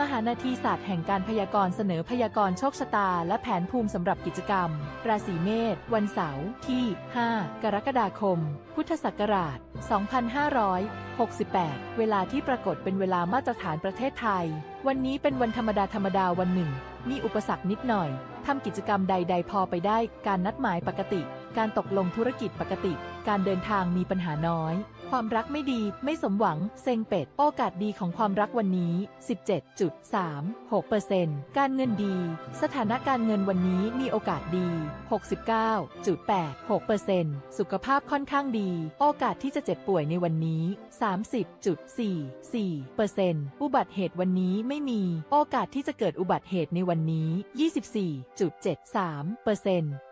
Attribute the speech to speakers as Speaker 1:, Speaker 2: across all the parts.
Speaker 1: มหานาทีศาสตร์แห่งการพยากรณ์เสนอพยากรณ์โชคชะตา และแผนภูมิสำหรับกิจกรรม ราศีเมษวันเสาร์ที่ 5 กรกฎาคม พุทธศักราช 2568 เวลาที่ปรากฏเป็นเวลามาตรฐานประเทศไทย วันนี้เป็นวันธรรมดาธรรมดาวันหนึ่ง มีอุปสรรคนิดหน่อยทำกิจกรรมใด ๆ พอไปได้ การนัดหมายปกติ การตกลงธุรกิจปกติ การเดินทางมีปัญหาน้อย ความรักไม่ดี ไม่สมหวัง เซ็งเป็ด โอกาสดีของความรักวันนี้ 17.36%การเงินดี สถานะการเงินวันนี้มีโอกาสดี 69.86%สุขภาพค่อนข้างดี โอกาสที่จะเจ็บป่วยในวันนี้ 30.44%อุบัติเหตุวันนี้ไม่มี โอกาสที่จะเกิดอุบัติเหตุในวันนี้ 24.73%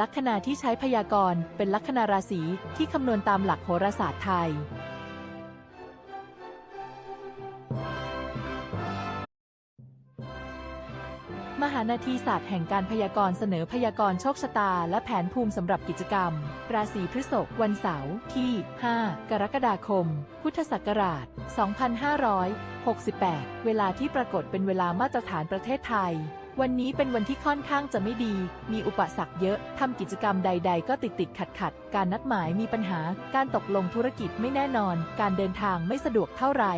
Speaker 1: ลัคนาที่ใช้พยากรณ์เป็นลัคนาราศีที่คำนวณตามหลักโหราศาสตร์ไทย มหานาทีศาสตร์แห่งการพยากรณ์เสนอพยากรณ์โชคชะตา และแผนภูมิสำหรับกิจกรรม ราศีพฤษภวันเสาร์ที่ 5 กรกฎาคม พุทธศักราช 2568 เวลาที่ปรากฏเป็นเวลามาตรฐานประเทศไทย วันนี้เป็นวันที่ค่อนข้างจะไม่ดี มีอุปสรรคเยอะ ทำกิจกรรมใด ๆ ก็ติดติดขัดขัด การนัดหมายมีปัญหา การตกลงธุรกิจไม่แน่นอน การเดินทางไม่สะดวกเท่าไหร่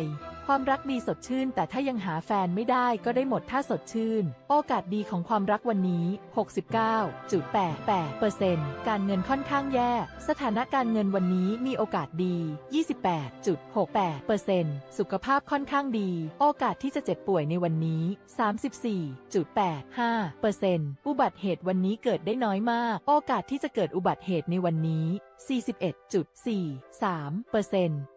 Speaker 1: ความรักดีสดชื่น แต่ถ้ายังหาแฟนไม่ได้ก็ได้หมดถ้าสดชื่น โอกาสดีของความรักวันนี้ 69.88%การเงินค่อนข้างแย่ สถานะการเงินวันนี้มีโอกาสดี 28.68%สุขภาพค่อนข้างดี โอกาสที่จะเจ็บป่วยในวันนี้ 34.85%อุบัติเหตุวันนี้เกิดได้น้อยมาก โอกาสที่จะเกิดอุบัติเหตุในวันนี้ 41.43%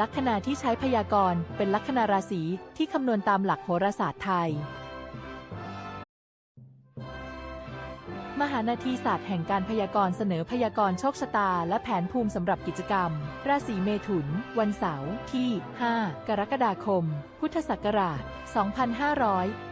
Speaker 1: ลัคนาที่ใช้พยากรณ์เป็นลัคนาราศีที่คำนวณตามหลักโหราศาสตร์ไทย มหานาทีศาสตร์แห่งการพยากรณ์เสนอพยากรณ์โชคชะตา และแผนภูมิสำหรับกิจกรรม ราศีเมถุน วันเสาร์ที่ 5 กรกฎาคม พุทธศักราช 2500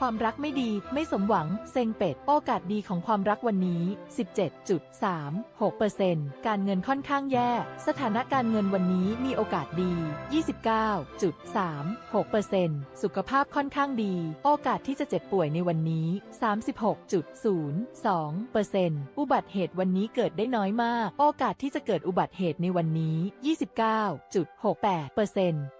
Speaker 1: ความรักไม่ดี ไม่สมหวัง เซ็งเป็ด โอกาสดีของความรักวันนี้ 17.36%การเงินค่อนข้างแย่ สถานะการเงินวันนี้มีโอกาสดี 29.36%สุขภาพค่อนข้างดี โอกาสที่จะเจ็บป่วยในวันนี้ 36.02%อุบัติเหตุวันนี้เกิดได้น้อยมาก โอกาสที่จะเกิดอุบัติเหตุในวันนี้ 29.68%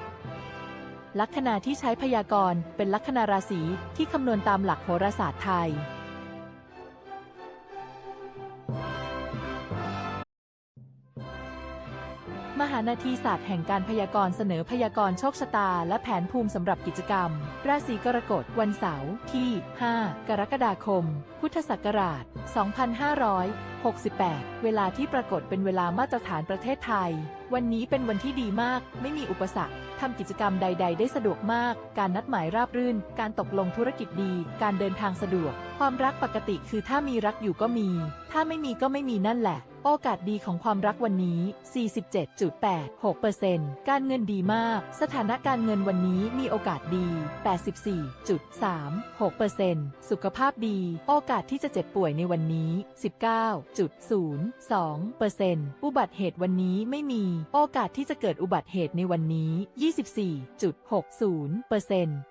Speaker 1: ลัคนาที่ใช้พยากรณ์เป็นลัคนาราศีที่คำนวณตามหลักโหราศาสตร์ไทย มหานาทีศาสตร์แห่งการพยากรณ์เสนอพยากรณ์โชคชะตา และแผนภูมิสำหรับกิจกรรม ราศีกรกฎวันเสาร์ที่ 5 กรกฎาคม พุทธศักราช 2500 68 เวลาที่ปรากฏเป็นเวลามาตรฐานประเทศไทย วันนี้เป็นวันที่ดีมาก ไม่มีอุปสรรคทำกิจกรรมใด ๆ ได้สะดวกมาก การนัดหมายราบรื่น การตกลงธุรกิจดี การเดินทางสะดวก ความรักปกติคือถ้ามีรักอยู่ก็มี ถ้าไม่มีก็ไม่มีนั่นแหละ โอกาสดีของความรักวันนี้ 47.86%การเงินดีมาก สถานะการเงินวันนี้มีโอกาสดี 84.36%สุขภาพดี โอกาสที่จะเจ็บป่วยในวันนี้ 19.02%อุบัติเหตุวันนี้ไม่มี โอกาสที่จะเกิดอุบัติเหตุในวันนี้ 24.60%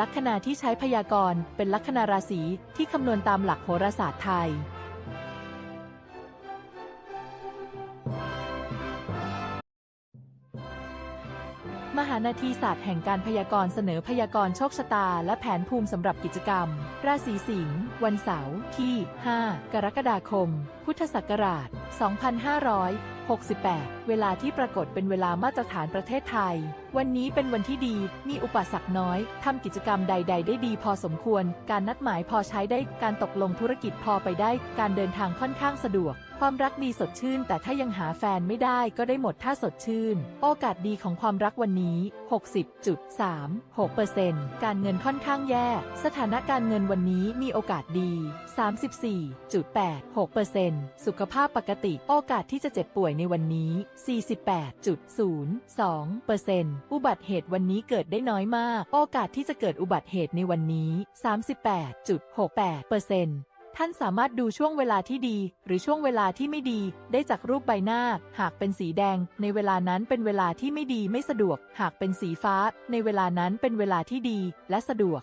Speaker 1: ลัคนาที่ใช้พยากรณ์เป็นลัคนาราศีที่คำนวณตามหลักโหราศาสตร์ไทย มหานาทีศาสตร์แห่งการพยากรณ์เสนอพยากรณ์โชคชะตา และแผนภูมิสำหรับกิจกรรม ราศีสิงห์วันเสาร์ที่ 5 กรกฎาคม พุทธศักราช 2568 เวลาที่ปรากฏเป็นเวลามาตรฐานประเทศไทยวันนี้เป็นวันที่ดี มีอุปสรรคน้อย ทำกิจกรรมใด ๆ ได้ดีพอสมควร การนัดหมายพอใช้ได้ การตกลงธุรกิจพอไปได้ การเดินทางค่อนข้างสะดวก ความรักดีสดชื่น แต่ถ้ายังหาแฟนไม่ได้ก็ได้หมดถ้าสดชื่น โอกาสดีของความรักวันนี้ 60.36%การเงินค่อนข้างแย่ สถานการเงินวันนี้มีโอกาสดี 34.86%สุขภาพปกติ โอกาสที่จะเจ็บป่วยในวันนี้ 48.02%อุบัติเหตุวันนี้เกิดได้น้อยมาก โอกาสที่จะเกิดอุบัติเหตุในวันนี้ 38.68%ท่านสามารถดูช่วงเวลาที่ดี หรือช่วงเวลาที่ไม่ดี ได้จากรูปใบหน้า หากเป็นสีแดง ในเวลานั้นเป็นเวลาที่ไม่ดีไม่สะดวก หากเป็นสีฟ้า ในเวลานั้นเป็นเวลาที่ดี และสะดวก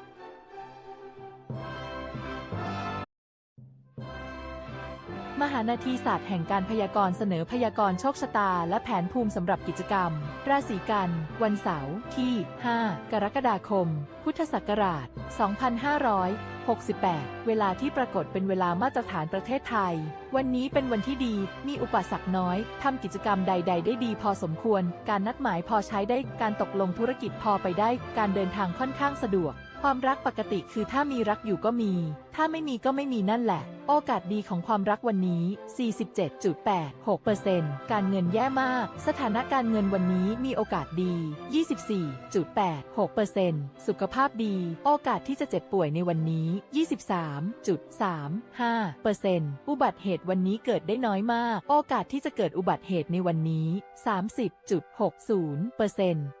Speaker 1: านาทีศาสตร์แห่งการพยากรณ์เสนอพยากรณ์โชคชะตา และแผนภูมิสำหรับกิจกรรม ราศีกัน วันเสาร์ที่ 5 กรกฎาคม พุทธศักราช 2568 เวลาที่ปรากฏเป็นเวลามาตรฐานประเทศไทย วันนี้เป็นวันที่ดี มีอุปสรรคน้อย ทำกิจกรรมใด ๆ ได้ดีพอสมควร การนัดหมายพอใช้ได้ การตกลงธุรกิจพอไปได้ การเดินทางค่อนข้างสะดวก ความรักปกติคือถ้ามีรักอยู่ก็มี ถ้าไม่มีก็ไม่มีนั่นแหละ โอกาสดีของความรักวันนี้ 47.86%การเงินแย่มาก สถานการเงินวันนี้มีโอกาสดี 24.86%สุขภาพดี โอกาสที่จะเจ็บป่วยในวันนี้ 23.35%อุบัติเหตุวันนี้เกิดได้น้อยมาก โอกาสที่จะเกิดอุบัติเหตุในวันนี้ 30.60%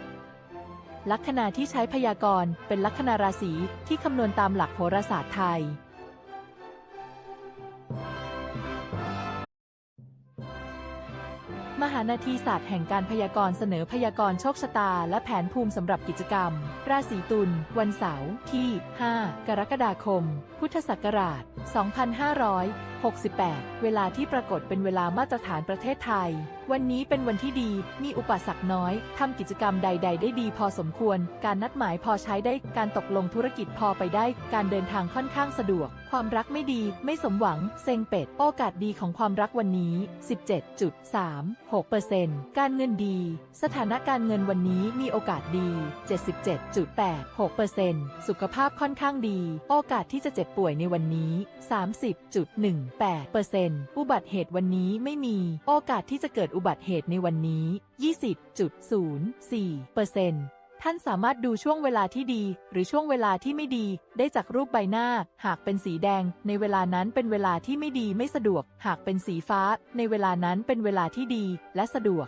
Speaker 1: ลัคนาที่ใช้พยากรณ์เป็นลัคนาราศีที่คำนวณตามหลักโหราศาสตร์ไทย มหานาทีศาสตร์แห่งการพยากรณ์เสนอพยากรณ์โชคชะตา และแผนภูมิสำหรับกิจกรรม ราศีตุล วันเสาร์ที่ 5 กรกฎาคม พุทธศักราช 68 เวลาที่ปรากฏเป็นเวลามาตรฐานประเทศไทย วันนี้เป็นวันที่ดี มีอุปสรรคน้อย ทำกิจกรรมใด ๆ ได้ดีพอสมควร การนัดหมายพอใช้ได้ การตกลงธุรกิจพอไปได้ การเดินทางค่อนข้างสะดวก ความรักไม่ดี ไม่สมหวัง เซ็งเป็ด โอกาสดีของความรักวันนี้ 17.36%การเงินดี สถานะการเงินวันนี้มีโอกาสดี 77.86%สุขภาพค่อนข้างดี โอกาสที่จะเจ็บป่วยในวันนี้8%อุบัติเหตุวันนี้ไม่มี โอกาสที่จะเกิดอุบัติเหตุในวันนี้ 20.04%ท่านสามารถดูช่วงเวลาที่ดี หรือช่วงเวลาที่ไม่ดี ได้จากรูปใบหน้า หากเป็นสีแดง ในเวลานั้นเป็นเวลาที่ไม่ดีไม่สะดวก หากเป็นสีฟ้า ในเวลานั้นเป็นเวลาที่ดี และสะดวก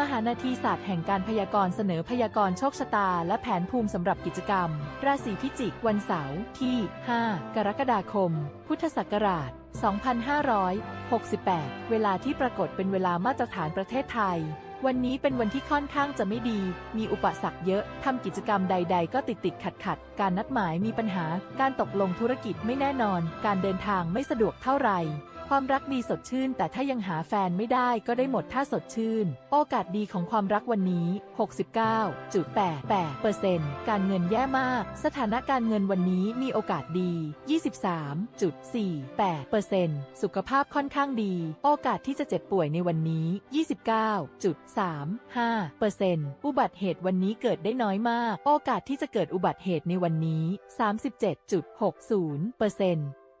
Speaker 1: มหานาทีศาสตร์แห่งการพยากรณ์เสนอพยากรณ์โชคชะตา และแผนภูมิสำหรับกิจกรรม ราศีพิจิกวันเสาร์ที่ 5 กรกฎาคม พุทธศักราช 2568 เวลาที่ปรากฏเป็นเวลามาตรฐานประเทศไทย วันนี้เป็นวันที่ค่อนข้างจะไม่ดี มีอุปสรรคเยอะ ทำกิจกรรมใด ๆ ก็ติดติดขัดขัด การนัดหมายมีปัญหา การตกลงธุรกิจไม่แน่นอน การเดินทางไม่สะดวกเท่าไหร่ ความรักดีสดชื่น แต่ถ้ายังหาแฟนไม่ได้ก็ได้หมดถ้าสดชื่น โอกาสดีของความรักวันนี้ 69.88%การเงินแย่มาก สถานการเงินวันนี้มีโอกาสดี 23.48%สุขภาพค่อนข้างดี โอกาสที่จะเจ็บป่วยในวันนี้ 29.35%อุบัติเหตุวันนี้เกิดได้น้อยมาก โอกาสที่จะเกิดอุบัติเหตุในวันนี้ 37.60%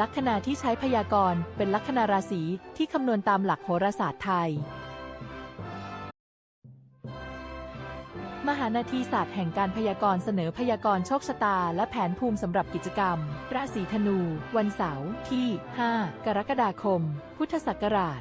Speaker 1: ลัคนาที่ใช้พยากรณ์เป็นลัคนาราศีที่คำนวณตามหลักโหราศาสตร์ไทย มหานาทีศาสตร์แห่งการพยากรณ์เสนอพยากรณ์โชคชะตา และแผนภูมิสำหรับกิจกรรม ราศีธนู วันเสาร์ที่ 5 กรกฎาคม พุทธศักราช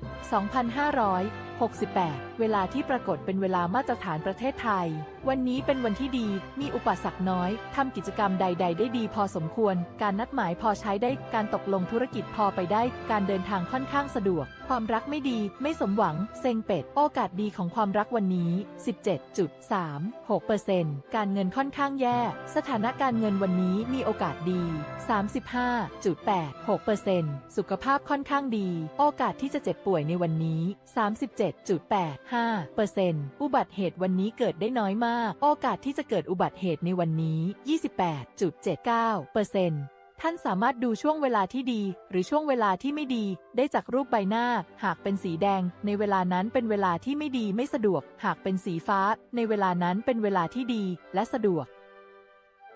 Speaker 1: 2568เวลาที่ปรากฏเป็นเวลามาตรฐานประเทศไทย วันนี้เป็นวันที่ดี มีอุปสรรคน้อย ทำกิจกรรมใด ๆ ได้ดีพอสมควร การนัดหมายพอใช้ได้ การตกลงธุรกิจพอไปได้ การเดินทางค่อนข้างสะดวก ความรักไม่ดี ไม่สมหวัง เซ็งเป็ด โอกาสดีของความรักวันนี้ 17.36%การเงินค่อนข้างแย่ สถานะการเงินวันนี้มีโอกาสดี 35.86%สุขภาพค่อนข้างดี โอกาสที่จะเจ็บป่วยในวันนี้ 37.8 5%อุบัติเหตุวันนี้เกิดได้น้อยมาก โอกาสที่จะเกิดอุบัติเหตุในวันนี้ 28.79%ท่านสามารถดูช่วงเวลาที่ดี หรือช่วงเวลาที่ไม่ดี ได้จากรูปใบหน้า หากเป็นสีแดง ในเวลานั้นเป็นเวลาที่ไม่ดีไม่สะดวก หากเป็นสีฟ้า ในเวลานั้นเป็นเวลาที่ดี และสะดวก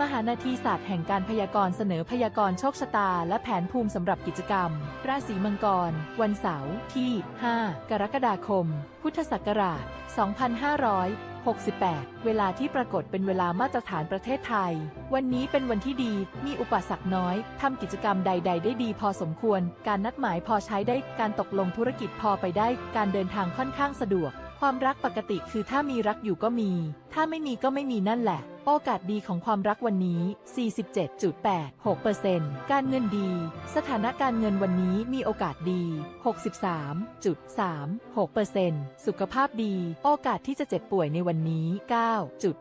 Speaker 1: มหานาทีศาสตร์แห่งการพยากรณ์เสนอพยากรณ์โชคชะตา และแผนภูมิสำหรับกิจกรรม ราศีมังกร วันเสาร์ที่ 5 กรกฎาคม พุทธศักราช 2568 เวลาที่ปรากฏเป็นเวลามาตรฐานประเทศไทย วันนี้เป็นวันที่ดี มีอุปสรรคน้อย ทำกิจกรรมใด ๆ ได้ดีพอสมควร การนัดหมายพอใช้ได้ การตกลงธุรกิจพอไปได้ การเดินทางค่อนข้างสะดวก ความรักปกติคือถ้ามีรักอยู่ก็มี ถ้าไม่มีก็ไม่มีนั่นแหละ โอกาสดีของความรักวันนี้ 47.86%การเงินดี สถานะการเงินวันนี้มีโอกาสดี 63.36%สุขภาพดี โอกาสที่จะเจ็บป่วยในวันนี้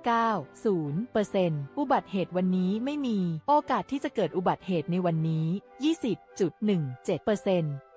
Speaker 1: 9.90%อุบัติเหตุวันนี้ไม่มี โอกาสที่จะเกิดอุบัติเหตุในวันนี้ 20.17%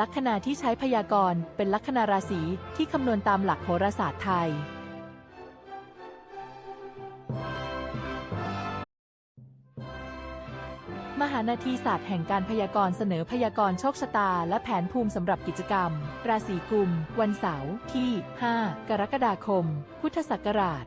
Speaker 1: ลัคนาที่ใช้พยากรณ์เป็นลัคนาราศีที่คำนวณตามหลักโหราศาสตร์ไทย มหานาทีศาสตร์แห่งการพยากรณ์เสนอพยากรณ์โชคชะตา และแผนภูมิสำหรับกิจกรรม ราศีกุม วันเสาร์ที่ 5 กรกฎาคมพุทธศักราช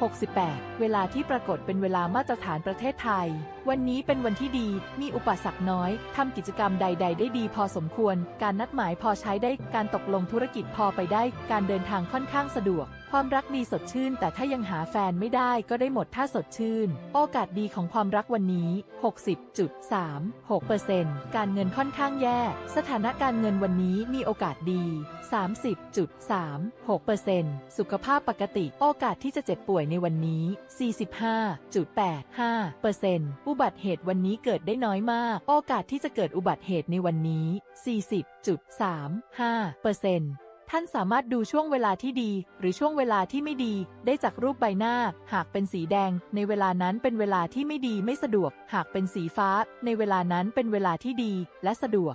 Speaker 1: 2568 เวลาที่ปรากฏเป็นเวลามาตรฐานประเทศไทย วันนี้เป็นวันที่ดี มีอุปสรรคน้อย ทำกิจกรรมใด ๆ ได้ดีพอสมควร การนัดหมายพอใช้ได้ การตกลงธุรกิจพอไปได้ การเดินทางค่อนข้างสะดวก ความรักดีสดชื่น แต่ถ้ายังหาแฟนไม่ได้ก็ได้หมดถ้าสดชื่น โอกาสดีของความรักวันนี้ 60.36%การเงินค่อนข้างแย่ สถานการณ์เงินวันนี้มีโอกาสดี 30.36%สุขภาพปกติ โอกาสที่จะเจ็บป่วยในวันนี้ 45.85%อุบัติเหตุวันนี้เกิดได้น้อยมาก โอกาสที่จะเกิดอุบัติเหตุในวันนี้ 40.35%ท่านสามารถดูช่วงเวลาที่ดี หรือช่วงเวลาที่ไม่ดี ได้จากรูปใบหน้า หากเป็นสีแดง ในเวลานั้นเป็นเวลาที่ไม่ดีไม่สะดวก หากเป็นสีฟ้า ในเวลานั้นเป็นเวลาที่ดี และสะดวก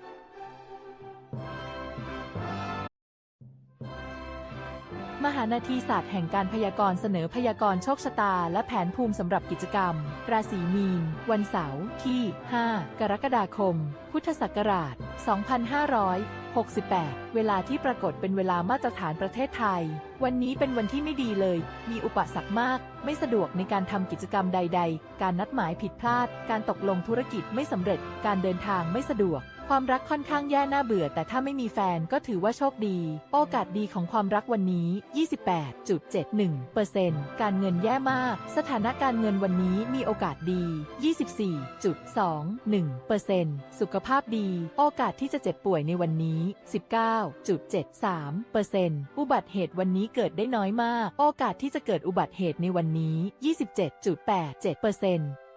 Speaker 1: หานาทีศาสตร์แห่งการพยากรณ์เสนอพยากรณ์โชคชะตา และแผนภูมิสำหรับกิจกรรม ราศีมีน วันเสาร์ที่ 5 กรกฎาคม พุทธศักราช 2568 เวลาที่ปรากฏเป็นเวลามาตรฐานประเทศไทย วันนี้เป็นวันที่ไม่ดีเลย มีอุปสรรคมาก ไม่สะดวกในการทำกิจกรรมใด ๆ การนัดหมายผิดพลาด การตกลงธุรกิจไม่สำเร็จ การเดินทางไม่สะดวก ความรักค่อนข้างแย่น่าเบื่อ แต่ถ้าไม่มีแฟนก็ถือว่าโชคดี โอกาสดีของความรักวันนี้ 28.71%การเงินแย่มาก สถานการเงินวันนี้มีโอกาสดี 24.21%สุขภาพดี โอกาสที่จะเจ็บป่วยในวันนี้ 19.73%อุบัติเหตุวันนี้เกิดได้น้อยมาก โอกาสที่จะเกิดอุบัติเหตุในวันนี้ 27.87%